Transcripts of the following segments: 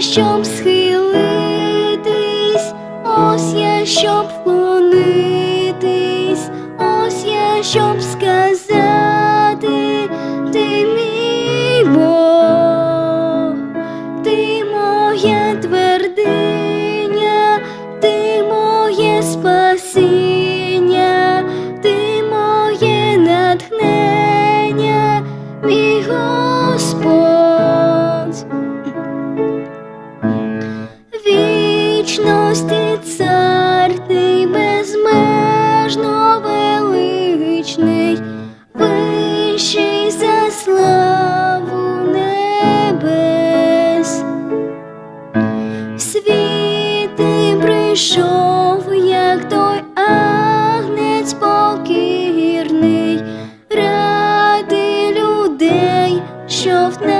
щоб схилитись, ось я щоб вклонитись, ось я щоб сказати, ти мій Бог, ти моя твердиня, ти моє спасіння. Вічності цар ти безмежно величний, вищий за славу небес. В світ ти прийшов, як той агнець покірний, ради людей, що в на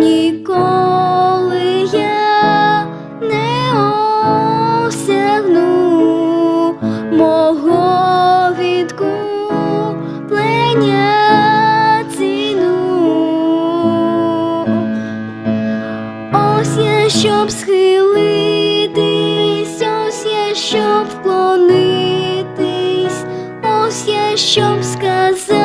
Ніколи не осягну мого відкуплення ціну. Ось я, щоб схилитись, ось я, щоб вклонитись, ось я, щоб сказати,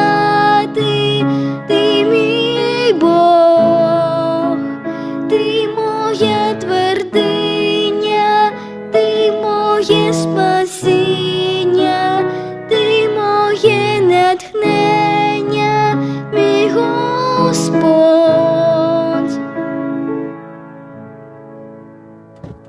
Господь.